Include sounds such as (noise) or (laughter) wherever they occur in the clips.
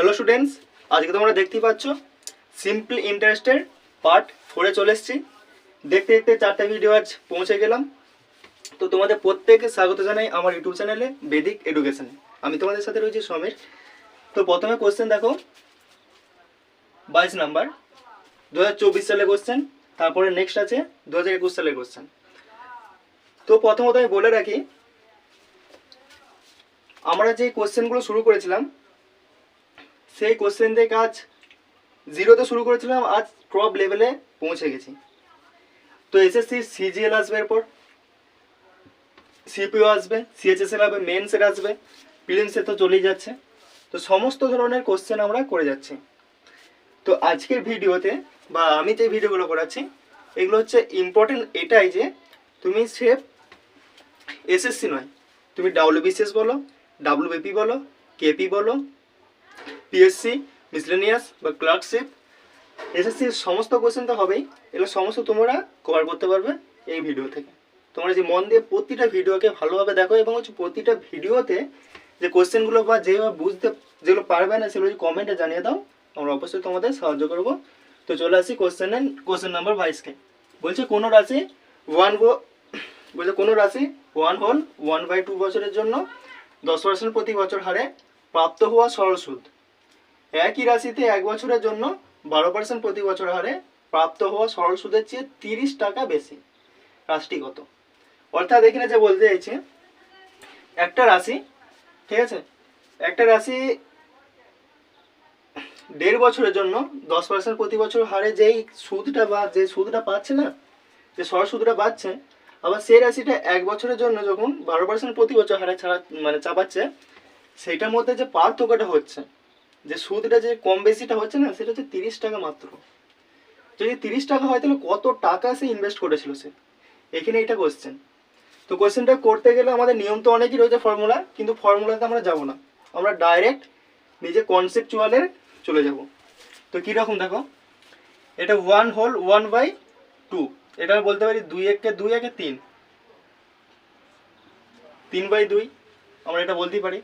Hello students আজকে তোমরা দেখতেই পাচ্ছ সিম্পল ইন্টারেস্টের পার্ট ফোরে চলে এসেছি। দেখতে দেখতে চারটে ভিডিও আজ পৌঁছে গেলাম। তো তোমাদের প্রত্যেককে স্বাগত জানাই আমার ইউটিউব চ্যানেলে বেদিক এডুকেশনে আমি তোমাদের সাথে রয়েছি সমীর। তো প্রথমে কোশ্চেন দেখো। বাইশ নাম্বার। দু হাজার চব্বিশ সালে কোশ্চেন তারপরে নেক্সট আছে দু হাজার সালের কোশ্চেন তো প্রথমত আমি বলে রাখি, আমরা যে কোশ্চেনগুলো শুরু করেছিলাম সেই কোশ্চেন থেকে আজ জিরোতে শুরু করেছিলাম, আজ টপ লেভেলে পৌঁছে গেছি। তো এসএসসি সিজিএল আসবে এরপর সিপিও আসবে সিএচএসএল হবে মেন্সের আসবে প্রিলিমসে তো চলেই যাচ্ছে। তো সমস্ত ধরনের কোশ্চেন আমরা করে যাচ্ছি। তো আজকের ভিডিওতে বা আমি যে ভিডিওগুলো করাচ্ছি, এগুলো হচ্ছে ইম্পর্টেন্ট এটাই যে তুমি সেফ এসএসসি নয়। তুমি ডাব্লিউবিসিএস বলো ডাব্লিউবিপি বলো কেপি বলো পিএসসি মিসলেনিয়াস বা ক্লার্কশিপ এসএসসির সমস্ত কোশ্চেন তো হবেই। এগুলো সমস্ত তোমরা কভার করতে পারবে এই ভিডিও থেকে। তোমরা যে মন দিয়ে প্রতিটা ভিডিওকে ভালোভাবে দেখো এবং হচ্ছে প্রতিটা ভিডিওতে যে কোশ্চেনগুলো বা যেভাবে বুঝতে যেগুলো পারবে না, সেগুলো যদি কমেন্টে জানিয়ে দাও, আমরা অবশ্যই তোমাদের সাহায্য করব। তো চলে আসি কোশ্চেন কোশ্চেন নাম্বার বাইশকে বলছে, কোনো রাশি ওয়ান গো বলছে, কোনো রাশি one whole one by two বছরের জন্য দশ পার্সেন্ট প্রতি বছর হারে প্রাপ্ত হওয়া সরল সুদ? একই রাশিতে এক বছরের জন্য বারো পার্সেন্ট প্রতি বছর হারে প্রাপ্ত হওয়া সরল সুদের চেয়ে তিরিশ টাকা বেশি, রাশিটি কত? অর্থাৎ এখানে যে বলতে চাইছে, একটা রাশি, ঠিক আছে? একটা রাশি দেড় বছরের জন্য দশ পার্সেন্ট প্রতি বছর হারে যেই সুদটা বা যে সুদটা পাচ্ছে না, যে সরল সুদটা পাচ্ছে, আবার সেই রাশিটা এক বছরের জন্য যখন বারো পার্সেন্ট প্রতি বছর হারে ছাড়া মানে চাপাচ্ছে, সেইটার মধ্যে যে পার্থক্যটা হচ্ছে যে সুদটা যে কম বেশিটা হচ্ছে না, সেটা হচ্ছে তিরিশ টাকা মাত্র। যদি তিরিশ টাকা হয় তাহলে কত টাকা সে ইনভেস্ট করেছিল সে? এখানে এটা কোশ্চেন তো কোশ্চেনটা করতে গেলে আমাদের নিয়ম তো অনেকই রয়েছে ফর্মুলা কিন্তু ফর্মুলাতে আমরা যাব না। আমরা ডাইরেক্ট নিজে কনসেপচুয়ালের চলে যাব। তো কীরকম দেখো? এটা one whole one by two এটা বলতে পারি দুই একে দুই একে তিন। তিন বাই দুই, আমরা এটা বলতেই পারি।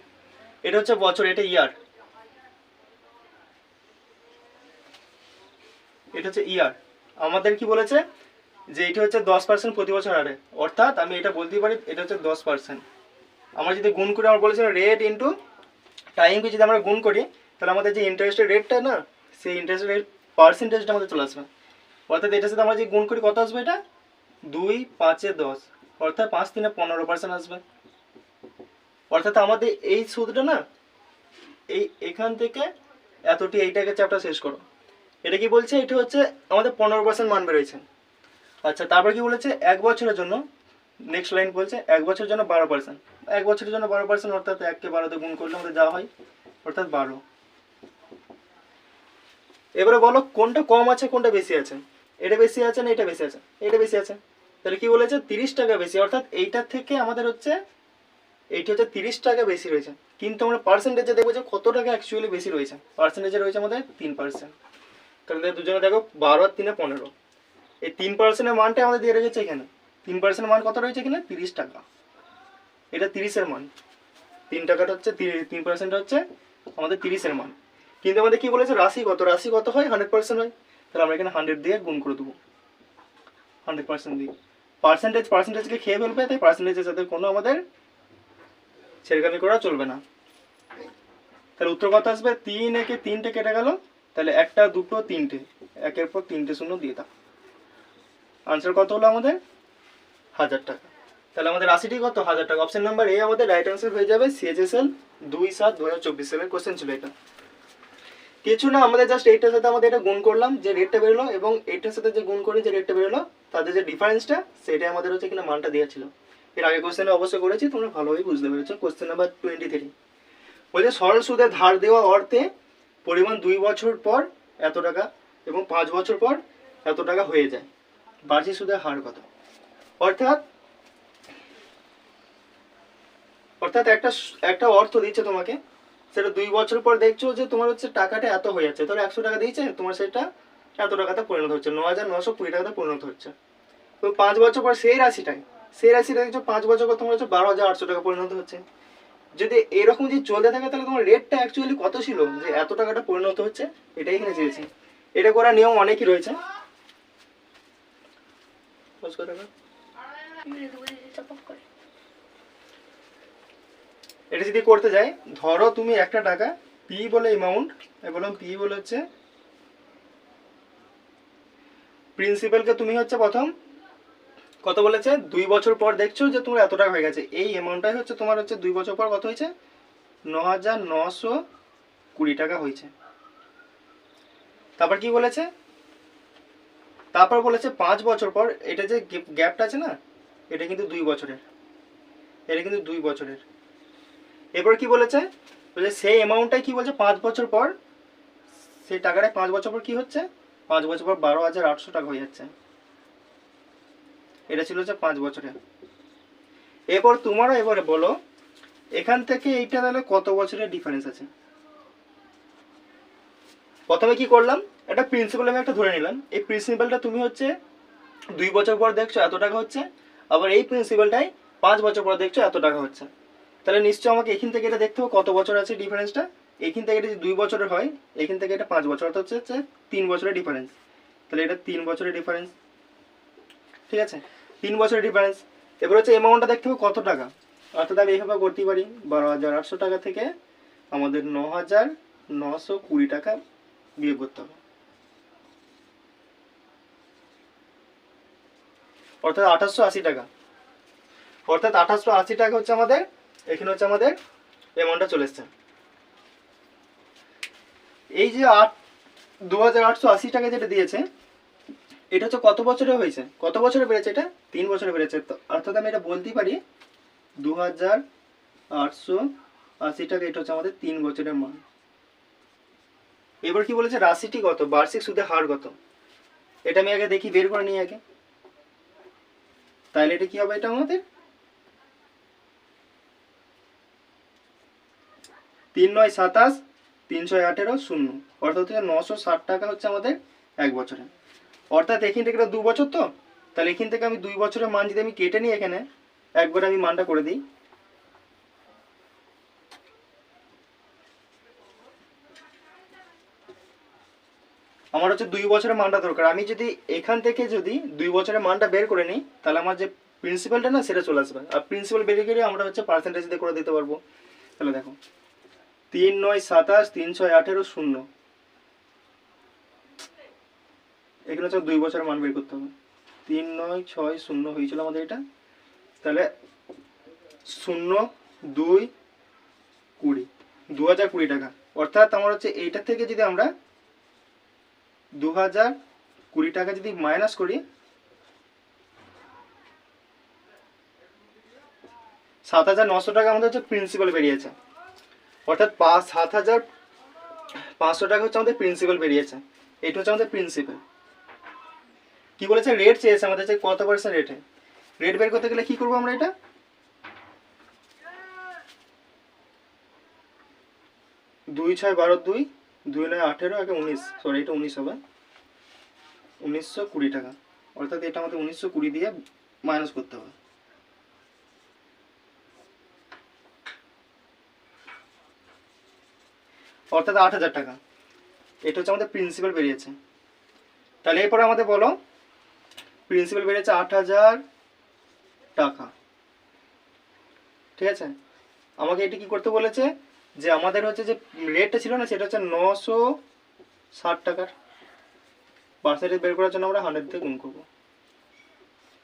এটা হচ্ছে বছর, এটা ইয়ার এটা হচ্ছে ইয়ার আমাদের কি বলেছে? যে এটা হচ্ছে দশ পার্সেন্ট প্রতি বছর হারে। অর্থাৎ আমি এটা বলতেই পারি, এটা হচ্ছে দশ পার্সেন্ট আমরা যদি গুণ করি আমরা বলেছিলাম রেট ইন্টু টাইমকে যদি আমরা গুণ করি, তাহলে আমাদের যে ইন্টারেস্টের রেটটা না, সেই ইন্টারেস্টের রেট পার্সেন্টেজটা আমাদের চলে আসবে। অর্থাৎ এটার সাথে আমরা যদি গুণ করি, কত আসবে এটা? দুই, পাঁচে দশ। অর্থাৎ পাঁচ তিনে পনেরো পার্সেন্ট আসবে। অর্থাৎ আমাদের এই সুদটা না, এই এখান থেকে এতটি এইটাকে চ্যাপ্টার শেষ করো। এটা কি বলছে? এটা হচ্ছে আমাদের পনেরো পার্সেন্ট মান বেরোয়েছে আচ্ছা তারপর কি বলেছে? এক বছরের জন্য নেক্সট লাইন বলছে, এক বছরের জন্য বারো পার্সেন্ট এক বছরের জন্য বারো পার্সেন্ট অর্থাৎ এককে বারোতে গুণ করলে আমাদের যা হয়, অর্থাৎ বারো। এবারে বলো, কোনটা কম আছে, কোনটা বেশি আছে? এটা বেশি আছে না এটা বেশি আছে? এটা বেশি আছে। তাহলে কি বলেছে? তিরিশ টাকা বেশি, অর্থাৎ এইটার থেকে আমাদের হচ্ছে, এইটা হচ্ছে তিরিশ টাকা বেশি রয়েছে। কিন্তু আমরা পার্সেন্টেজে দেখব যে কত টাকা অ্যাকচুয়ালি বেশি রয়েছে। পার্সেন্টেজে রয়েছে আমাদের তিন পার্সেন্ট তাহলে দুজনে দেখো বারো আর তিনে পনেরো। এই তিন পার্সেন্টের মানটা আমাদের দিয়ে রেখেছে এখানে। তিন পার্সেন্ট মান কত রয়েছে এখানে? তিরিশ টাকা। এটা তিরিশের মান। তিন টাকাটা হচ্ছে তিন পার্সেন্ট হচ্ছে আমাদের তিরিশের মান। কিন্তু আমাদের কি বলেছে? রাশি কত? রাশি কত হয়? হান্ড্রেড পার্সেন্ট হয়। তাহলে আমরা এখানে হান্ড্রেড দিয়ে গুণ করে দেবো। হান্ড্রেড পার্সেন্ট দিয়ে। পার্সেন্টেজ পার্সেন্টেজকে খেয়ে ফেলবে, তাই পার্সেন্টেজের সাথে কোনো আমাদের ছেড়খানি করা চলবে না। তাহলে উত্তর কত আসবে? তিন একে তিনটে কেটে গেল তাহলে একটা, দুটো, তিনটে। একের পর তিনটে শূন্য দিয়ে দাও। আনসার কত হলো আমাদের? হাজার টাকা। তাহলে আমাদের রাশিটি কত? হাজার টাকা। অপশন নাম্বার এ আমাদের রাইট আনসার হয়ে যাবে সিএচএসএল দুই সাত দু হাজার চব্বিশ সালের কোশ্চেন ছিল এটা। কিছু না, আমাদের জাস্ট এইটার সাথে আমাদের এটা গুণ করলাম, যে রেটটা বেরোলো এবং এইটার সাথে যে গুণ করে যে রেটটা বেরোলো, তাদের যে ডিফারেন্সটা সেটাই আমাদের হচ্ছে কিনা মানটা দেওয়া ছিল। এর আগে কোশ্চেনে অবশ্যই করেছি, তোমরা ভালোভাবেই বুঝতে পেরেছ। কোশ্চেন নাম্বার টোয়েন্টি থ্রি বলছে, সরল সুদে ধার দেওয়া অর্থে পরিমাণ দুই বছর পর এত টাকা এবং পাঁচ বছর পর এত টাকা হয়ে যায়। বার্ষিক সুদের হার কত? অর্থাৎ অর্থাৎ একটা একটা অর্থ দিচ্ছে তোমাকে, সেটা দুই বছর পর দেখছ যে তোমার হচ্ছে টাকাটা এত হয়ে যাচ্ছে। ধরো একশো টাকা দিয়েছে, তোমার সেটা এত টাকাতে পরিণত হচ্ছে, ন হাজার নশো কুড়ি টাকাতে পরিণত হচ্ছে। তো পাঁচ বছর পর সেই রাশিটাই, সেই রাশিটা দেখছ পাঁচ বছর পর তোমার হচ্ছে বারো হাজার আটশো টাকা পরিণত হচ্ছে। যদি এরকম যদি চলতে থাকে, তাহলে তোমার রেটটা অ্যাকচুয়ালি কত ছিল? যে এত টাকাটা পরিণত হচ্ছে, এটাই এখানে চেয়েছি। এটা করার নিয়ম অনেকই রয়েছে। এটা যদি করতে যাই, ধরো তুমি একটা টাকা পি বলে অ্যামাউন্ট বললাম পি বলে হচ্ছে প্রিন্সিপালকে তুমি হচ্ছে প্রথম কত বলেছে? দুই বছর পর দেখছ যে তোমার এত টাকা হয়ে গেছে। এই অ্যামাউন্টটাই হচ্ছে তোমার হচ্ছে দুই বছর পর কত হয়েছে? ন হাজার নশো কুড়ি টাকা হয়েছে। তারপর কি বলেছে? তারপর বলেছে পাঁচ বছর পর, এটা যে গ্যাপটা আছে না, এটা কিন্তু দুই বছরের। এটা কিন্তু দুই বছরের। এরপর কি বলেছে? বলছে সেই অ্যামাউন্টটাই কি বলছে? পাঁচ বছর পর, সেই টাকাটা পাঁচ বছর পর কি হচ্ছে? পাঁচ বছর পর বারো হাজার আটশো টাকা হয়ে যাচ্ছে। এটা ছিল হচ্ছে পাঁচ বছরে। এরপর তোমারও এবারে বলো, এখান থেকে এইটা তাহলে কত বছরের ডিফারেন্স আছে? প্রথমে কি করলাম, একটা প্রিন্সিপাল আমি একটা ধরে নিলাম। এই প্রিন্সিপালটা তুমি হচ্ছে দুই বছর পর দেখছ এত টাকা হচ্ছে, আবার এই প্রিন্সিপালটাই পাঁচ বছর পর দেখছ এত টাকা হচ্ছে। তাহলে নিশ্চয় আমাকে এখান থেকে এটা দেখতে হবে কত বছর আছে ডিফারেন্সটা এখান থেকে এটা যদি দুই বছরের হয়, এখান থেকে এটা পাঁচ বছর, অর্থাৎ হচ্ছে তিন বছরের ডিফারেন্স তাহলে এটা তিন বছরের ডিফারেন্স ঠিক আছে? তিন বছরের ডিফারেন্স এবার হচ্ছে অ্যামাউন্টটা দেখতে হবে কত টাকা? অর্থাৎ আমি এইভাবে করতেই পারি। বারো হাজার আটশো টাকা থেকে আমাদের ন হাজার নশো কুড়ি টাকা বিয়োগ করতে হবে। অর্থাৎ আঠাশশো আশি টাকা। অর্থাৎ আঠাশশো আশি টাকা হচ্ছে আমাদের, এখানে হচ্ছে আমাদের অ্যামাউন্টটা চলে এসছে। এই যে আট দু হাজার আটশো আশি টাকা যেটা দিয়েছে এটা হচ্ছে কত বছরে হয়েছে? কত বছরে বেড়েছে এটা? তিন বছরে বেড়েছে। অর্থাৎ আমি এটা বলতেই পারি দু হাজার আটশো আশি টাকা এটা হচ্ছে আমাদের তিন বছরের মান। এবার কি বলেছে? রাশিটি কত? বার্ষিক সুদের হার কত? এটা আমি আগে দেখি, বের করে নিই আগে। তাহলে এটা কি হবে এটা আমাদের? তিন নয় সাতাশ তিনশো আঠেরো, শূন্য। অর্থাৎ নশো ষাট টাকা হচ্ছে আমাদের এক বছরে। অর্থাৎ এখান থেকে দু বছর তো? তাহলে এখান থেকে আমি দুই বছরের মান যদি আমি কেটে নিই এখানে, একবার আমি মানটা করে দিই। আমার হচ্ছে দুই বছরের মানটা দরকার। আমি যদি এখান থেকে যদি দুই বছরের মানটা বের করে নিই, তাহলে আমার যে প্রিন্সিপালটা না, সেটা চলে আসবে। আর প্রিন্সিপাল বেরিয়ে গেলে আমরা হচ্ছে পার্সেন্টেজ দিয়ে করে দিতে পারব। তাহলে দেখো, তিন নয় সাতাশ, তিন ছয় আঠেরো, শূন্য। এখানে হচ্ছে দুই বছরের মান বের করতে হবে। তিন নয় ছয় শূন্য হয়েছিল আমাদের এটা। তাহলে শূন্য দুই কুড়ি দু হাজার কুড়ি টাকা। অর্থাৎ আমার হচ্ছে এইটা থেকে যদি আমরা দু হাজার কুড়ি টাকা যদি মাইনাস করি সাত হাজার নশো টাকা আমাদের হচ্ছে প্রিন্সিপাল বেরিয়েছে। অর্থাৎ পাঁচ সাত হাজার পাঁচশো টাকা হচ্ছে আমাদের প্রিন্সিপাল বেরিয়েছে। এটা হচ্ছে আমাদের প্রিন্সিপাল কি বলেছে? রেট চেয়েছে, আমাদের যে কত পার্সেন্ট রেটে রেট বের করতে গেলে কি করব আমরা এটা? দুই ছয় বারো দুই দুই নয় আঠেরো আগে উনিশ। সরি এটা উনিশ হবে। উনিশশো কুড়ি টাকা। অর্থাৎ এটা আমাদের উনিশশো কুড়ি দিয়ে মাইনাস করতে হবে। অর্থাৎ আট হাজার টাকা। এটা হচ্ছে আমাদের প্রিন্সিপাল বেরিয়েছে। তাহলে এরপরে আমাদের বলো প্রিন্সিপাল বেরিয়েছে আট হাজার টাকা। ঠিক আছে? আমাকে এটি কি করতে বলেছে? যে আমাদের হচ্ছে যে রেটটা ছিল না, সেটা হচ্ছে নশো ষাট টাকার। পার্সেন্টেজ বের করার জন্য আমরা হান্ড্রেড দিয়ে গুণ করব।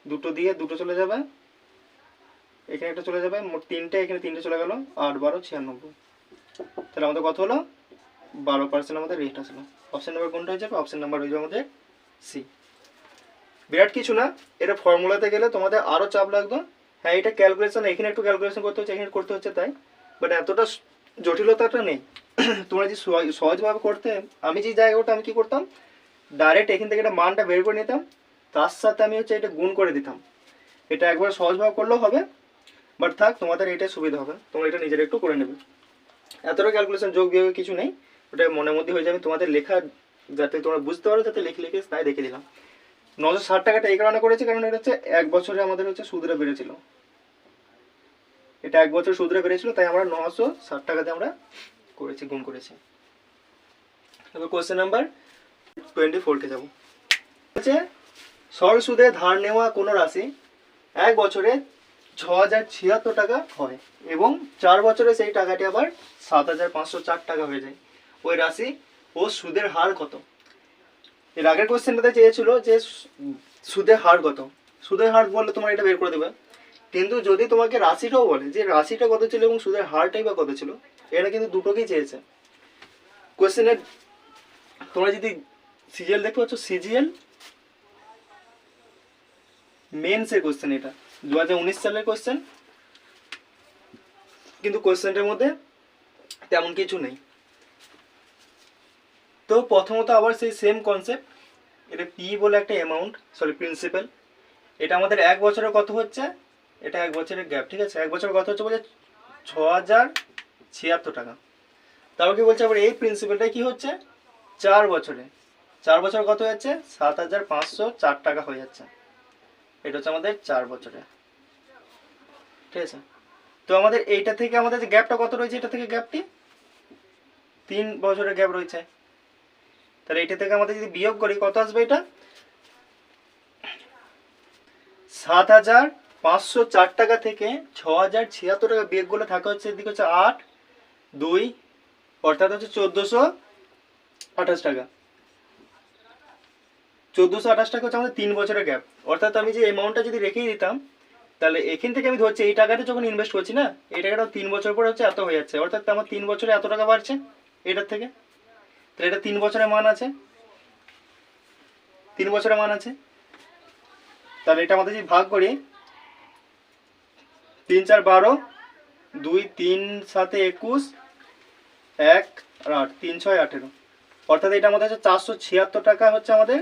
দুটো দিয়ে দুটো চলে যাবে। এখানে একটা চলে যাবে, মোট তিনটে, এখানে তিনটে চলে গেল, আট, বারো, ছিয়ানব্বই। তাহলে আমাদের কত হলো? বারো পার্সেন্ট আমাদের রেট আসলো। অপশান নাম্বার কোনটা হয়ে যাবে? অপশন নাম্বার হয়ে যাবে আমাদের সি বিরাট কিছু না, এটা ফর্মুলাতে গেলে তোমাদের আরও চাপ লাগবে। হ্যাঁ এটা ক্যালকুলেশন এখানে একটু ক্যালকুলেশন করতে হচ্ছে, এখানে করতে হচ্ছে তাই। বাট এতটা জটিলতাটা নেই। (clears throat) তোমরা যে সহজ- সহজভাবে করতে, আমি যে জায়গাটা আমি কি করতাম? ডাইরেক্ট এখান থেকে একটা মানটা বের করে নিতাম, তার সাথে আমি হচ্ছে এটা গুণ করে দিতাম। এটা একবার সহজভাবে করলেও হবে বাট থাক, তোমাদের এটাই সুবিধা হবে। তোমরা এটা নিজের একটু করে নেবে। এতটা ক্যালকুলেশন যোগ বিয়োগ কিছু নেই, ওটা মনের মধ্যে হয়ে যাবে। তোমাদের লেখা যাতে তোমরা বুঝতে পারো, যাতে লিখে লিখে তাই দেখে দিলাম। নশো ষাট টাকাটা এই কারণে করেছে, কারণ এটা হচ্ছে এক বছরে আমাদের হচ্ছে সুদটা বেড়েছিল। এটা এক বছর সুদরে বেড়েছিল, তাই আমরা নশো ষাট টাকাতে আমরা করেছি, গুণ করেছি। এবার কোশ্চেন নাম্বার টোয়েন্টি ফোরকে যাব। হচ্ছে সরল সুদে ধার নেওয়া কোনো রাশি এক বছরে ছ হাজার ছিয়াত্তর টাকা হয় এবং চার বছরে সেই টাকাটি আবার সাত হাজার পাঁচশো চার টাকা হয়ে যায়। ওই রাশি ও সুদের হার কত? এর আগের কোশ্চেনটাতে চেয়েছিল যে সুদের হার কত? সুদের হার বললে তোমার এটা বের করে দেবে। কিন্তু যদি তোমাকে রাশিটাও বলে যে রাশিটা কত ছিল এবং সুদের হারটাই বা কত ছিল, এটা কিন্তু দুটোকেই চেয়েছে। কোশ্চেনের তোমরা যদি সিজিএল দেখতে পাচ্ছ, সিজিএল, মেন্সের কোশ্চেন এটা দু হাজার উনিশ সালের কোশ্চেন কিন্তু কোশ্চেনটার মধ্যে তেমন কিছু নেই। তো প্রথমত আবার সেই সেম কনসেপ্ট এটা পি বলে একটা অ্যামাউন্ট সরি প্রিন্সিপাল এটা আমাদের এক বছরে কত হচ্ছে? এটা এক বছরের গ্যাপ ঠিক আছে? এক বছর কত হচ্ছে বলে ছ হাজার ছিয়াত্তর টাকা। তারপর কি বলছে? আবার এই প্রিন্সিপালটা কি হচ্ছে? চার বছরে। চার বছর কত হয়ে যাচ্ছে? সাত হাজার পাঁচশো চার টাকা হয়ে যাচ্ছে। এটা হচ্ছে আমাদের চার বছরে। ঠিক আছে? তো আমাদের এইটা থেকে আমাদের যে গ্যাপটা কত রয়েছে? এটা থেকে গ্যাপটি তিন বছরের গ্যাপ রয়েছে। তাহলে এটা থেকে আমাদের যদি বিয়োগ করি, কত আসবে এটা? সাত হাজার পাঁচশো চার টাকা থেকে ছ হাজার ছিয়াত্তর টাকা বিয়োগ করলে থাকে হচ্ছে এদিকে হচ্ছে আট, দুই, অর্থাৎ হচ্ছে চোদ্দোশো আঠাশ টাকা। চোদ্দোশো আঠাশ টাকা হচ্ছে আমাদের তিন বছরের গ্যাপ অর্থাৎ আমি যে অ্যামাউন্টটা যদি রেখেই দিতাম, তাহলে এখান থেকে আমি ধরছি এই টাকাটা যখন ইনভেস্ট করছি না, এই টাকাটা তিন বছর পরে হচ্ছে এত হয়ে যাচ্ছে। অর্থাৎ আমার তিন বছরে এত টাকা বাড়ছে, এটার থেকে। তাহলে এটা তিন বছরের মান আছে। তিন বছরের মান আছে। তাহলে এটা আমাদের যদি ভাগ করি, তিন চার বারো, দুই তিন সাথে একুশ, এক আর আট, তিন ছয় আঠেরো। অর্থাৎ এটা আমাদের হচ্ছে চারশো ছিয়াত্তর টাকা হচ্ছে আমাদের।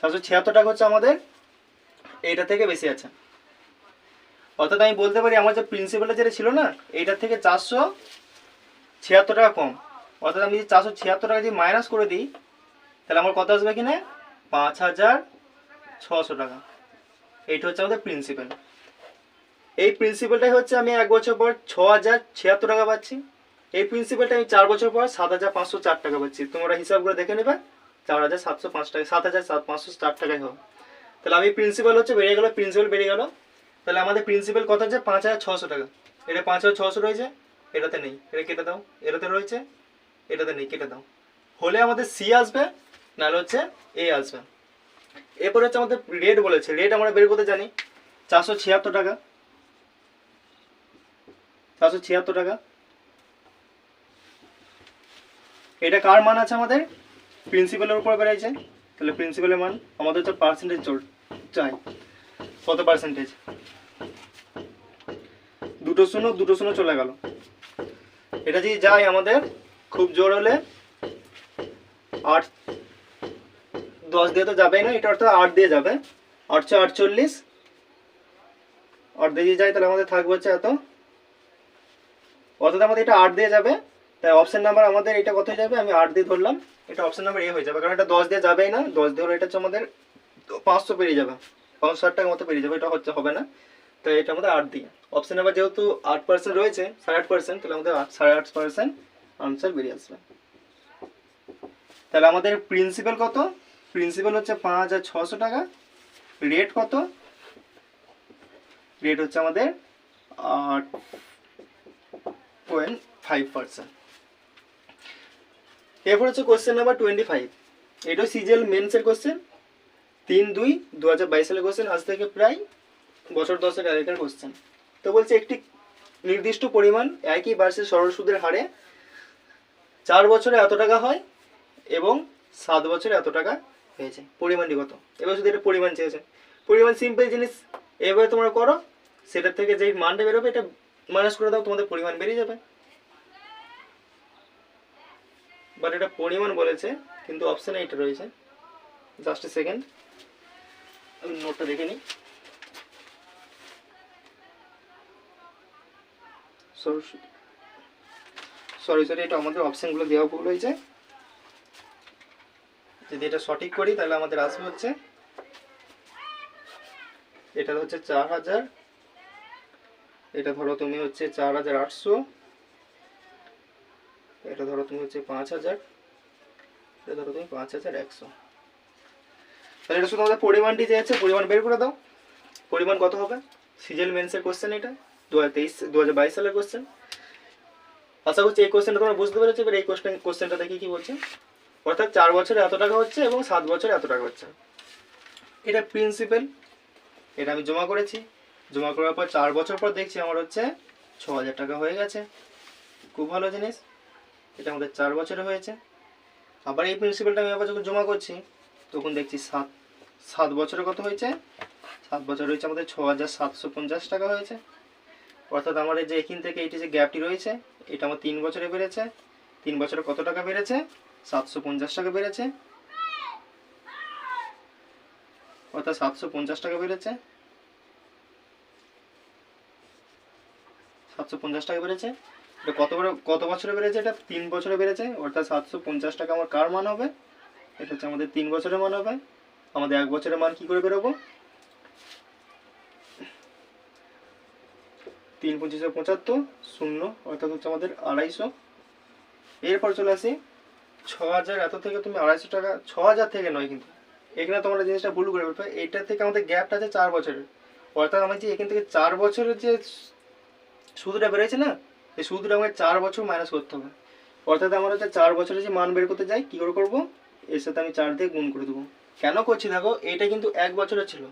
চারশো ছিয়াত্তর টাকা হচ্ছে আমাদের। এইটা থেকে বেশি আছে। অর্থাৎ আমি বলতে পারি, আমার যে প্রিন্সিপালটা যেটা ছিল না, এইটার থেকে চারশো ছিয়াত্তর টাকা কম। অর্থাৎ আমি যদি চারশো ছিয়াত্তর টাকা যদি মাইনাস করে দিই, তাহলে আমার কত আসবে কিনা পাঁচ হাজার ছশো টাকা। এইটা হচ্ছে আমাদের প্রিন্সিপাল এই প্রিন্সিপালটাই হচ্ছে আমি এক বছর পর ছ হাজার ছিয়াত্তর টাকা পাচ্ছি। এই প্রিন্সিপালটা আমি চার বছর পর সাত হাজার পাঁচশো চার টাকা পাচ্ছি। তোমরা হিসাব করে দেখে নেবে, চার হাজার সাতশো পাঁচ টাকা, সাত হাজার সাত পাঁচশো চার টাকায় হবে। তাহলে আমি প্রিন্সিপাল হচ্ছে বেড়ে গেলো প্রিন্সিপাল বেড়ে গেলো। তাহলে আমাদের প্রিন্সিপাল কত হচ্ছে পাঁচ হাজার ছশো টাকা। এটা পাঁচ হাজার ছশো রয়েছে। এটাতে নেই। এটা কেটে দাও। এটাতে রয়েছে। এটাতে নেই। কেটে দাও। হলে আমাদের সি আসবে, নাহলে হচ্ছে এ আসবে। এরপরে হচ্ছে আমাদের রেট বলেছে। রেট আমরা বের করতে জানি। চারশো ছিয়াত্তর টাকা। চারশো ছিয়াত্তর টাকা। এটা কার মান আছে আমাদের? প্রিন্সিপালের উপর বেড়েছে। তাহলে প্রিন্সিপালের মান আমাদের হচ্ছে পার্সেন্টেজ চল চাই। কত পার্সেন্টেজ দুটো শূন্য দুটো শূন্য চলে গেল। এটা যদি যায় আমাদের, খুব জোর হলে আট, দশ দিয়ে তো যাবেই না, এটা অর্থাৎ আট দিয়ে যাবে। আটশো আটচল্লিশ। আট দিয়ে যায়, তাহলে আমাদের থাকবে হচ্ছে এত। অর্থাৎ আমাদের এটা আট দিয়ে যাবে। তাই অপশন নাম্বার আমাদের এটা কত যাবে? আমি আট দিয়ে ধরলাম। এটা অপশন নাম্বার এ হয়ে যাবে। কারণ এটা দশ দিয়ে যাবেই না। দশ দিয়ে এটা হচ্ছে আমাদের পাঁচশো পেরিয়ে যাবে। পাঁচশো ষাট টাকার মতো পেরিয়ে যাবে। এটা হচ্ছে, হবে না। তাই এটা আমাদের আট দিয়ে। অপশন নাম্বার যেহেতু আট পার্সেন্ট রয়েছে, সাড়ে আট পার্সেন্ট তাহলে আমাদের সাড়ে আট পার্সেন্ট আনসার বেরিয়ে আসবে। তাহলে আমাদের প্রিন্সিপাল কত? প্রিন্সিপাল হচ্ছে পাঁচ হাজার ছশো টাকা। রেট কত? রেট হচ্ছে আমাদের আট পয়েন্ট ফাইভ পার্সেন্ট এরপর হচ্ছে কোশ্চেন নাম্বার টোয়েন্টি ফাইভ এটাও সিজিএল মেন্সের কোশ্চেন তিন দুই দু হাজার বাইশ সালের কোশ্চেন আজ থেকে প্রায় বছর দশের আগেকার কোশ্চেন তো বলছে, একটি নির্দিষ্ট পরিমাণ একই বার্ষিক সরল সুদের হারে চার বছরে এত টাকা হয় এবং সাত বছরে এত টাকা হয়েছে। পরিমাণটি কত? এবার শুধু এটা পরিমাণ চেয়েছে। পরিমাণ সিম্পল জিনিস, এভাবে তোমরা করো, সেটার থেকে যেই মানটা বেরোবে, এটা মাইনাস করে দাও, তোমাদের পরিমাণ বেরিয়ে যাবে। বাট এটা পরিমাণ বলেছে, কিন্তু অপশানে এটা রয়েছে। জাস্ট এ সেকেন্ড আমি নোটটা দেখে নিই। সরি সরি এটা আমাদের অপশানগুলো দেওয়া ভুল হয়েছে। যদি এটা সঠিক করি, তাহলে আমাদের আসবে হচ্ছে, এটা হচ্ছে চার হাজার, এটা ধরো তুমি হচ্ছে চার হাজার আটশো, এটা ধরো তুমি হচ্ছে পাঁচ হাজার, এটা ধরো তুমি পাঁচ হাজার একশো। তাহলে এটা শুধু আমাদের পরিমাণটি যে আছে, পরিমাণ বের করে দাও। পরিমাণ কত হবে? সিজেল মেন্সের কোশ্চেন এটা। দু হাজার তেইশ দু হাজার বাইশ সালের কোশ্চেন আশা করছি এই কোশ্চেনটা তোমরা বুঝতে পেরেছ, এবার এই কোশ্চেন কোশ্চেনটা দেখি কি বলছে। অর্থাৎ চার বছরে এত টাকা হচ্ছে এবং সাত বছরে এত টাকা হচ্ছে। এটা প্রিন্সিপাল এটা আমি জমা করেছি। জমা করার পর চার বছর পর দেখছি আমার হচ্ছে ছ হাজার টাকা হয়ে গেছে। খুব ভালো জিনিস, এটা আমাদের চার বছরে হয়েছে। আবার এই প্রিন্সিপালটা আমি আবার যখন জমা করছি, তখন দেখছি সাত সাত বছরে কত হয়েছে? সাত বছর হয়েছে আমাদের ছ হাজার সাতশো পঞ্চাশ টাকা হয়েছে। অর্থাৎ আমার যে এখান থেকে এইটি যে গ্যাপটি রয়েছে, এটা আমার তিন বছরে বেড়েছে। তিন বছরে কত টাকা বেড়েছে? সাতশো পঞ্চাশ টাকা বেড়েছে। অর্থাৎ সাতশো পঞ্চাশ টাকা বেড়েছে। সাতশো পঞ্চাশ টাকা বেড়েছে। এটা কত কত বছরে বেড়েছে? এটা তিন বছরে বেড়েছে। অর্থাৎ সাতশো পঞ্চাশ টাকা আমার কার মান হবে? এটা হচ্ছে আমাদের তিন বছরের মান হবে। আমাদের এক বছরের মান কি করে বেরোবো? তিন পঁচিশে পঁচাত্তর, শূন্য, অর্থাৎ হচ্ছে আমাদের আড়াইশো। এরপর চলে আসি ছ হাজার এত থেকে তুমি আড়াইশো টাকা ছ হাজার থেকে নয় কিন্তু। এখানে তোমরা জিনিসটা ভুল করে বলবে এইটা থেকে আমাদের গ্যাপটা আছে চার বছরের। অর্থাৎ আমার যে এখান থেকে চার বছরের যে সুদটা বেড়েছে না, এই সুদটা আমাকে চার বছর মাইনাস করতে হবে। অর্থাৎ আমার হচ্ছে চার বছরে যে মান বের করতে যাই কী করে করব? এর সাথে আমি চার দিয়ে গুণ করে দেবো। কেন করছি দেখো, এটা কিন্তু এক বছরের ছিল।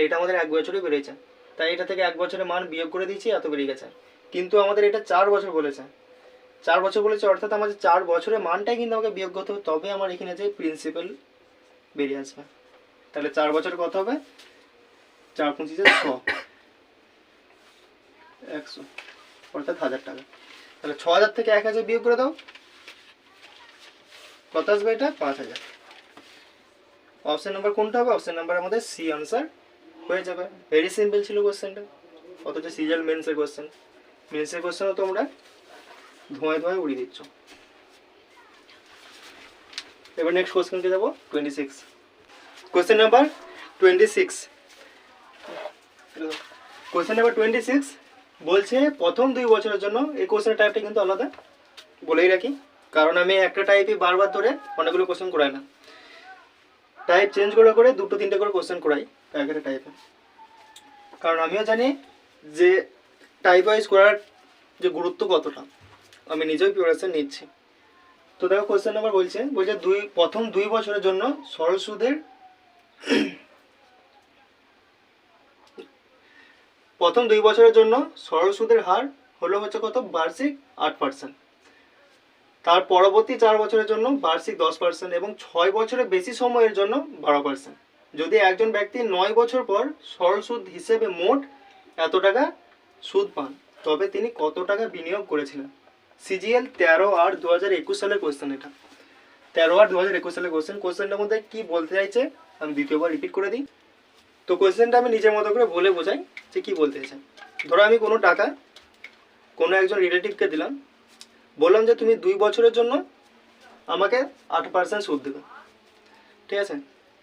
এইটা আমাদের এক বছরে বেড়েছে তাই এটা থেকে এক বছরের মান বিয়োগ করে দিয়েছি, এত বেরিয়ে গেছে। কিন্তু আমাদের এটা চার বছর বলেছে। চার বছর বলেছে অর্থাৎ আমাদের চার বছরের মানটাই কিন্তু আমাকে বিয়োগ করতে হবে, তবে আমার এখানে যে প্রিন্সিপাল বেরিয়ে আসবে। তাহলে চার বছর কত হবে? চার পঁচিশে ছ। একশো। অর্থাৎ হাজার টাকা। তাহলে ছ হাজার থেকে এক হাজার বিয়োগ করে দাও। কত আসবে এটা? পাঁচ হাজার। অপশন নাম্বার কোনটা হবে? অপশন নাম্বার আমাদের সি আনসার হয়ে যাবে। ভেরি সিম্পল ছিল কোশ্চেনটা অথচ সিজাল মেন্সের কোশ্চেন মেন্সের কোশ্চেনও তোমরা ধোঁয়ায় ধোঁয়ায় উড়িয়ে দিচ্ছ। এবার নেক্সট কোশ্চেনকে যাব twenty six question number twenty six question number twenty six বলছে, প্রথম দুই বছরের জন্য এই কোশ্চেনের টাইপটা কিন্তু আলাদা। বলেই রাখি। কারণ আমি একটা টাইপই বারবার ধরে অনেকগুলো কোশ্চেন করাই না। টাইপ চেঞ্জ করে করে দুটো তিনটে করে কোশ্চেন করাই। টাইপে কারণ আমিও জানি যে টাইপ ওয়াইজ করার যে গুরুত্ব কতটা, আমি নিজেও প্রিপারেশন নিচ্ছি। তো দেখো কোশ্চেন নাম্বার বলছে বলছে দুই, প্রথম দুই বছরের জন্য সরল সুদের প্রথম দুই বছরের জন্য সরল সুদের হার হলো হচ্ছে কত? বার্ষিক আট পার্সেন্ট তার পরবর্তী চার বছরের জন্য বার্ষিক দশ পার্সেন্ট এবং ছয় বছরের বেশি সময়ের জন্য বারো পার্সেন্ট যদি একজন ব্যক্তি নয় বছর পর সরল সুদ হিসেবে মোট এত টাকা সুদ পান, তবে তিনি কত টাকা বিনিয়োগ করেছিলেন? সিজিএল তেরো আট দু হাজার একুশ সালের কোয়েশ্চেন এটা। তেরো আট দু হাজার একুশ সালের কোয়েশ্চেন কোয়েশ্চেনটার মধ্যে কি বলতে চাইছে? আমি দ্বিতীয়বার রিপিট করে দিই। তো কোয়েশ্চেনটা আমি নিজের মতো করে বলে বোঝাই যে কি বলতে চাইছেন ধরো আমি কোনো টাকা কোনো একজন রিলেটিভকে দিলাম, বললাম যে তুমি দুই বছরের জন্য আমাকে আট পার্সেন্ট সুদ দেবে। ঠিক আছে?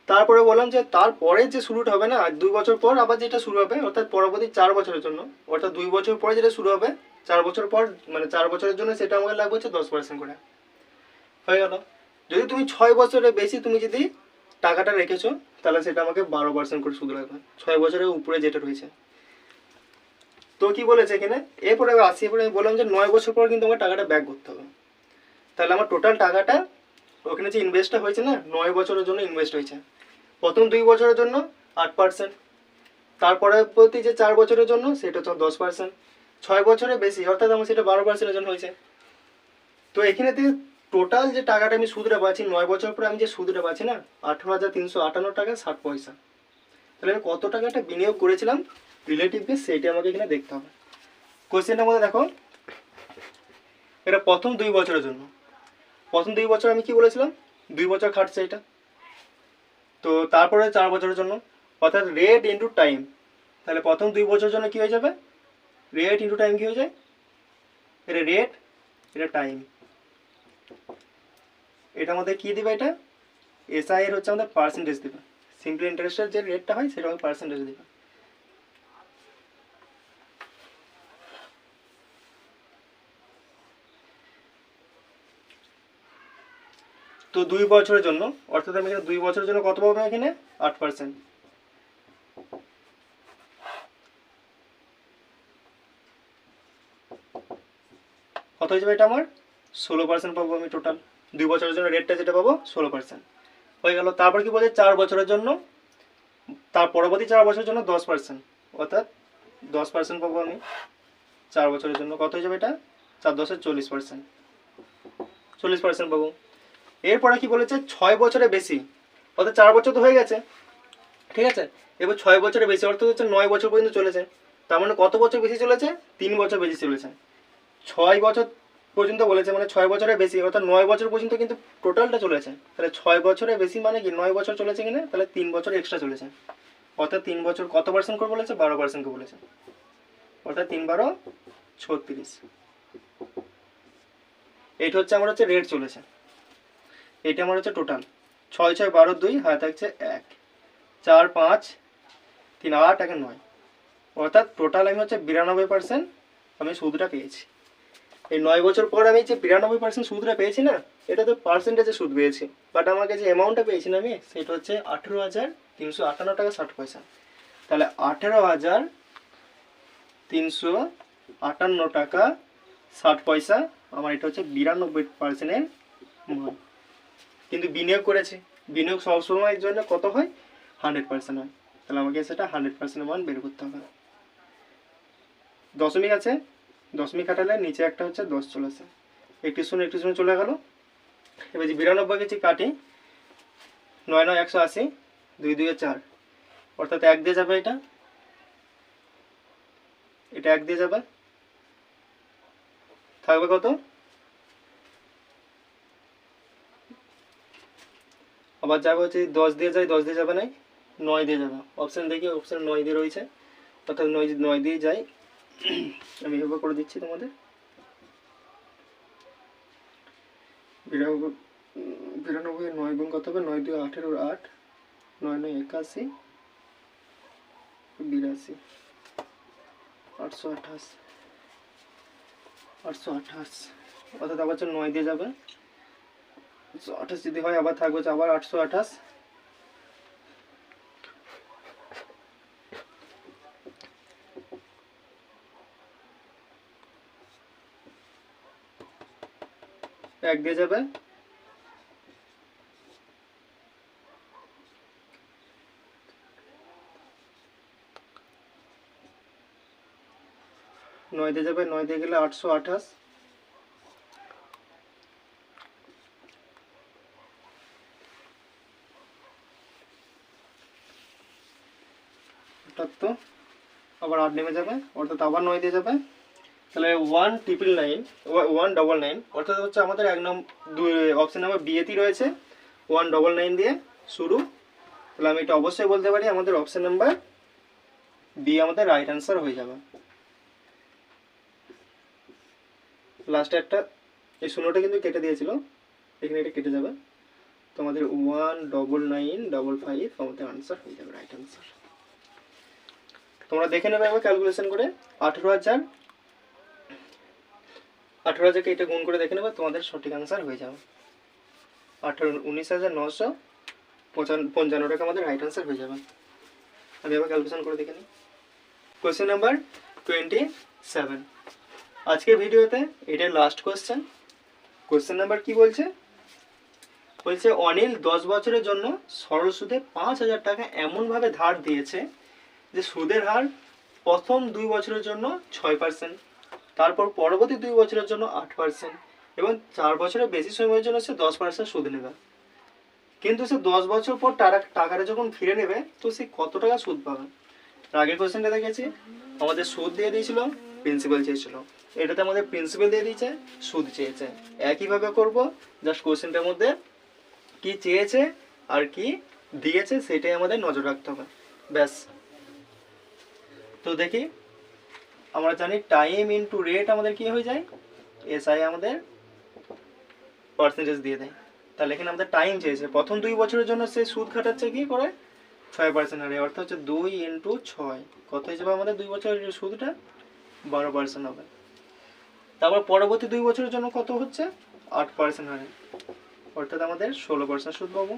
তারপরে বললাম যে তারপরে যে শুরুটা হবে না, দুই বছর পর আবার যেটা শুরু হবে, অর্থাৎ পরবর্তী চার বছরের জন্য, অর্থাৎ দুই বছর পরে যেটা শুরু হবে, চার বছর পর মানে চার বছরের জন্য সেটা আমাকে লাগবে হচ্ছে দশ পার্সেন্ট করে। হয়ে গেল। যদি তুমি ছয় বছরের বেশি তুমি যদি টাকাটা রেখেছো, তাহলে সেটা আমাকে বারো পার্সেন্ট করে সুদ লাগবে। ছয় বছরের উপরে যেটা রয়েছে। তো কি বলেছে এখানে? এরপরে আসি, এরপরে আমি বললাম যে নয় বছর পর কিন্তু আমার টাকাটা ব্যাক করতে হবে। তাহলে আমার টোটাল টাকাটা ওখানে যে ইনভেস্টটা হয়েছে না, নয় বছরের জন্য ইনভেস্ট হয়েছে। প্রথম দুই বছরের জন্য আট পার্সেন্ট তারপরে প্রতি যে চার বছরের জন্য, সেটা হচ্ছে দশ পার্সেন্ট ছয় বছরের বেশি, অর্থাৎ আমার সেটা বারো পার্সেন্টের জন্য হয়েছে। তো এখানে টোটাল যে টাকাটা আমি সুদটা পাচ্ছি, নয় বছর পরে আমি যে সুদটা পাচ্ছি না, আঠেরো হাজার তিনশো আটান্ন টাকা ষাট পয়সা। তাহলে আমি কত টাকাটা বিনিয়োগ করেছিলাম রিলেটিভকে সেইটা আমাকে এখানে দেখতে হবে। কোশ্চেনটার মধ্যে দেখো। এটা প্রথম দুই বছরের জন্য। প্রথম দুই বছর আমি কি বলেছিলাম? দুই বছর খাটছে এটা। তো তারপরে চার বছরের জন্য, অর্থাৎ রেট ইন্টু টাইম তাহলে প্রথম দুই বছরের জন্য কি হয়ে যাবে? রেট ইন্টু টাইম কী হয়ে যায়? এটা রেট এটা টাইম এটা আমাদের কী দেবে এটা? এসআই এর হচ্ছে আমাদের পার্সেন্টেজ দেবে। সিম্পল ইন্টারেস্টের যে রেটটা হয়, সেটা আমাদের পার্সেন্টেজ দিবে। তো দুই বছরের জন্য, অর্থাৎ আমি এখানে দুই বছরের জন্য কত পাবো এখানে? আট পার্সেন্ট কত হয়ে যাবে এটা আমার? ষোলো পার্সেন্ট পাবো আমি টোটাল দুই বছরের জন্য রেটটা যেটা পাবো, ষোলো পার্সেন্ট হয়ে গেল, তারপর কি বলছে চার বছরের জন্য? তার পরবর্তী চার বছরের জন্য দশ পার্সেন্ট অর্থাৎ দশ পার্সেন্ট পাবো আমি। চার বছরের জন্য কত হয়ে যাবে এটা? চার দশের চল্লিশ পার্সেন্ট চল্লিশ পার্সেন্ট পাবো। এরপরে কি বলেছে? ছয় বছরে বেশি। অর্থাৎ চার বছর তো হয়ে গেছে। ঠিক আছে? এবার ছয় বছরে বেশি, অর্থাৎ হচ্ছে নয় বছর পর্যন্ত চলেছে। তার মানে কত বছর বেশি চলেছে? তিন বছর বেশি চলেছে। ছয় বছর পর্যন্ত বলেছে মানে ছয় বছরের বেশি, অর্থাৎ নয় বছর পর্যন্ত কিন্তু টোটালটা চলেছে। তাহলে ছয় বছরের বেশি মানে কি? নয় বছর চলেছে কিনা? তাহলে তিন বছর এক্সট্রা চলেছে। অর্থাৎ তিন বছর কত পার্সেন্ট করে বলেছে? বারো পার্সেন্ট করে বলেছে। অর্থাৎ তিন বারো, ছত্রিশ। এটা হচ্ছে আমার হচ্ছে রেট চলেছে। এটা আমার হচ্ছে টোটাল ছয় ছয় বারো দুই, হাতে থাকছে এক। চার পাঁচ, তিন আট, এক নয়। অর্থাৎ টোটাল আমি হচ্ছে বিরানব্বই পার্সেন্ট আমি সুদটা পেয়েছি। এই নয় বছর পর আমি যে বিরানব্বই পার্সেন্ট সুদটা পেয়েছি না এটা তো পার্সেন্টেজে সুদ পেয়েছি। বাট আমাকে যে অ্যামাউন্টটা পেয়েছি না আমি, সেটা হচ্ছে আঠেরো হাজার তিনশো আটান্ন টাকা ষাট পয়সা। তাহলে আঠেরো হাজার তিনশো আটান্ন টাকা ষাট পয়সা, আমার এটা হচ্ছে বিরানব্বই পার্সেন্টের মান কিন্তু বিনিয়োগ করেছে। বিনিয়োগ সবসময়ের জন্য কত হয়? হান্ড্রেড পার্সেন্ট হয়। তাহলে আমাকে সেটা হান্ড্রেড পার্সেন্ট মান বের করতে হবে। দশমিক আছে। দশমিক কাটালে নিচে একটা হচ্ছে দশ চলে আসে একটি শূন্য একটি শূন্য চলে গেল। এবার যে বিরানব্বই কেজি কাটি, নয় নয় একশো আশি, দুই দুই চার। অর্থাৎ এক দিয়ে যাবে এটা। এটা এক দিয়ে যাবে। থাকবে কত? আবার যাবে হচ্ছে দশ দিয়ে যায় দশ দিয়ে যাবে নাই, নয় দিয়ে যাবে। অপশান দেখি অপশান নয় দিয়ে রয়েছে। অর্থাৎ নয় নয় দিয়ে যাই। (clears throat) আমি এভাবে করে দিচ্ছি তোমাদের। বিরানব্বই বিরানব্বই নয় গুণ কত হবে? নয় দুই আঠেরো আট। নয় নয় একাশি। বিরাশি। আটশো আঠাশ। আটশো আঠাশ। অর্থাৎ আবার নয় দিয়ে যাবে। আটশো আঠাশ যদি হয়, আবার থাকবে আবার আটশো আঠাশ। এক দিয়ে যাবে। নয় দিয়ে যাবে, নয় দিয়ে গেলে আটশো আঠাশ অর্থাৎ তো আবার আট নেমে যাবে, অর্থাৎ আবার নয় দিয়ে যাবে। তাহলে one triple nine one double nine অর্থাৎ হচ্ছে আমাদের এক নম্বর দুই অপশন নাম্বার বিয়েতি রয়েছে। ওয়ান ডবল নাইন দিয়ে শুরু। তাহলে আমি এটা অবশ্যই বলতে পারি, আমাদের অপশান নাম্বার বি আমাদের রাইট অ্যান্সার হয়ে যাবে। লাস্টে একটা, এই শূন্যটা কিন্তু কেটে দিয়েছিল, এখানে এটা কেটে যাবে। তো আমাদের one double nine double five আমাদের আনসার হয়ে যাবে রাইট অ্যান্সার তোমরা দেখে নেবে একবার ক্যালকুলেশন করে। আঠেরো হাজার। আঠেরো হাজারকে এটা গুণ করে দেখে নেবে, তোমাদের সঠিক আনসার হয়ে যাবে। আঠেরো, উনিশ হাজার নশো পঞ্চান্ন টাকা আমাদের রাইট আনসার হয়ে যাবে। আমি এবার ক্যালকুলেশন করে দেখে নিই। কোয়েশ্চেন নাম্বার টোয়েন্টি সেভেন আজকের ভিডিওতে এটাই লাস্ট কোয়েশ্চেন কোয়েশ্চেন নাম্বার কি বলছে? বলছে, অনিল দশ বছরের জন্য সরল সুদে পাঁচ হাজার টাকা এমনভাবে ধার দিয়েছে যে সুদের হার প্রথম দুই বছরের জন্য ছয় পার্সেন্ট তারপর পরবর্তী দুই বছরের জন্য আট পার্সেন্ট এবং চার বছরের বেশি সময়ের জন্য সে দশ পার্সেন্ট সুদ নেবে। কিন্তু সে দশ বছর পর টাকা, টাকাটা যখন ফিরে নেবে, তো সে কত টাকা সুদ পাবে? আগের কোয়েশ্চেনটা দেখেছি? আমাদের সুদ দিয়ে দিয়েছিল প্রিন্সিপাল চেয়েছিল। এটাতে আমাদের প্রিন্সিপাল দিয়ে দিয়েছে, সুদ চেয়েছে। একইভাবে করব জাস্ট কোয়েশ্চেনটার মধ্যে কি চেয়েছে আর কি দিয়েছে, সেটাই আমাদের নজর রাখতে হবে। ব্যাস। তো দেখি, আমরা জানি টাইম ইনটু রেট আমাদের কি হয়ে যায়? এসআই আমাদের পার্সেন্টেজ দিয়ে দেয়। তাহলে এখানে আমাদের টাইম চেয়েছে। প্রথম দুই বছরের জন্য সে সুদ খাটাচ্ছে কি করে? ছয় পার্সেন্ট হারে অর্থাৎ হচ্ছে দুই ইন্টু ছয়। কত যাবে আমাদের দুই বছরের সুদটা? বারো পার্সেন্ট হবে। তারপর পরবর্তী দুই বছরের জন্য কত হচ্ছে? আট পার্সেন্ট হারে অর্থাৎ আমাদের ষোলো পার্সেন্ট সুদ পাবো।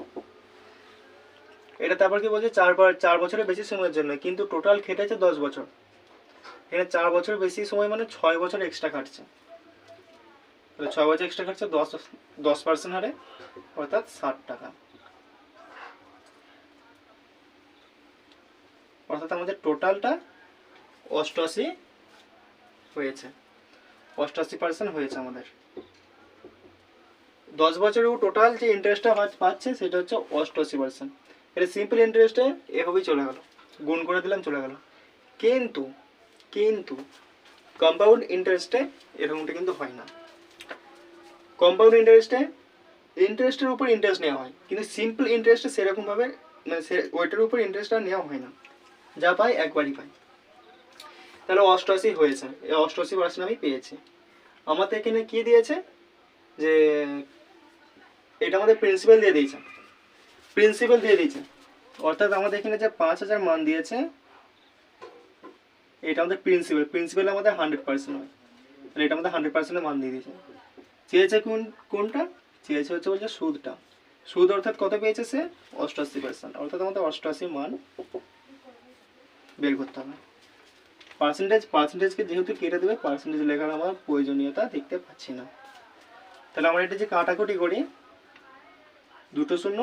এটা তারপর কি বলছে, চার চার বছরের বেশি সময়ের জন্য, কিন্তু টোটাল খেটেছে দশ বছর। এখানে চার বছর বেশি সময় মানে ছয় বছর এক্সট্রা তাহলে ছয় বছর এক্সট্রা খাটছে দশ দশ পার্সেন্ট হারে, অর্থাৎ ষাট টাকা। অর্থাৎ আমাদের টোটালটা অষ্টআশি হয়েছে। অষ্টআশি পার্সেন্ট হয়েছে আমাদের। দশ বছরেও টোটাল যে ইন্টারেস্টটা পাচ্ছে, সেটা হচ্ছে অষ্টআশি পার্সেন্ট এটা সিম্পল ইন্টারেস্টে এভাবেই চলে গেল। গুণ করে দিলাম, চলে গেল। কিন্তু কিন্তু কম্পাউন্ড ইন্টারেস্টে এরকমটা কিন্তু হয় না। কম্পাউন্ড ইন্টারেস্টে ইন্টারেস্টের উপর ইন্টারেস্ট নেওয়া হয়। কিন্তু সিম্পল ইন্টারেস্টে সেরকমভাবে মানে সে, ওইটার উপর ইন্টারেস্টটা নেওয়া হয় না। যা পাই, একবারই পাই। তাহলে অষ্টআশি হয়েছে। এই অষ্টআশি পার্সেন্ট আমি পেয়েছি। আমাদের এখানে কী দিয়েছে? যে, এটা আমাদের প্রিন্সিপাল দিয়ে দিয়েছে। প্রিন্সিপাল দিয়ে দিয়েছে। অর্থাৎ আমাদের এখানে যে পাঁচ হাজার মান দিয়েছে, এটা আমাদের প্রিন্সিপাল প্রিন্সিপাল আমাদের হান্ড্রেড পার্সেন্ট হয়। তাহলে এটা আমাদের হান্ড্রেড পার্সেন্টের মান দিয়ে দিয়েছে। চেয়েছে কোন, কোনটা? চেয়েছে হচ্ছে বলছে সুদটা। সুদ অর্থাৎ কত পেয়েছে সে? অষ্টআশি পার্সেন্ট অর্থাৎ আমাদের অষ্টআশি মান বের করতে হবে। পার্সেন্টেজ পার্সেন্টেজকে যেহেতু কেটে দেবে পার্সেন্টেজ লেখার আমার প্রয়োজনীয়তা দেখতে পাচ্ছি না। তাহলে আমরা এটা যে কাটাকুটি করি, দুটো শূন্য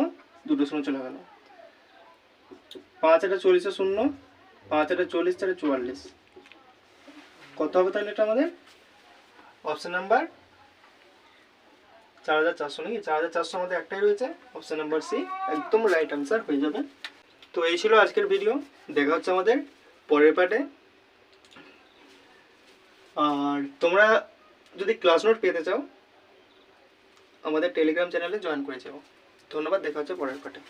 দুটো শূন্য চলে গেল। পাঁচ একটা চল্লিশে শূন্য, পাঁচ একটা চল্লিশ চারে চুয়াল্লিশ। কত হবে তাহলে এটা আমাদের? অপশান নাম্বার চার হাজার চারশো নাকি? চার হাজার চারশো আমাদের একটাই রয়েছে। অপশান নাম্বার সি একদম রাইট আনসার হয়ে যাবে। তো এই ছিল আজকের ভিডিও দেখা হচ্ছে আমাদের পরের পার্টে আর তোমরা যদি ক্লাস নোট পেতে চাও, আমাদের টেলিগ্রাম চ্যানেলে জয়েন করে যাও। ধন্যবাদ দেখা হচ্ছে পরের পার্টে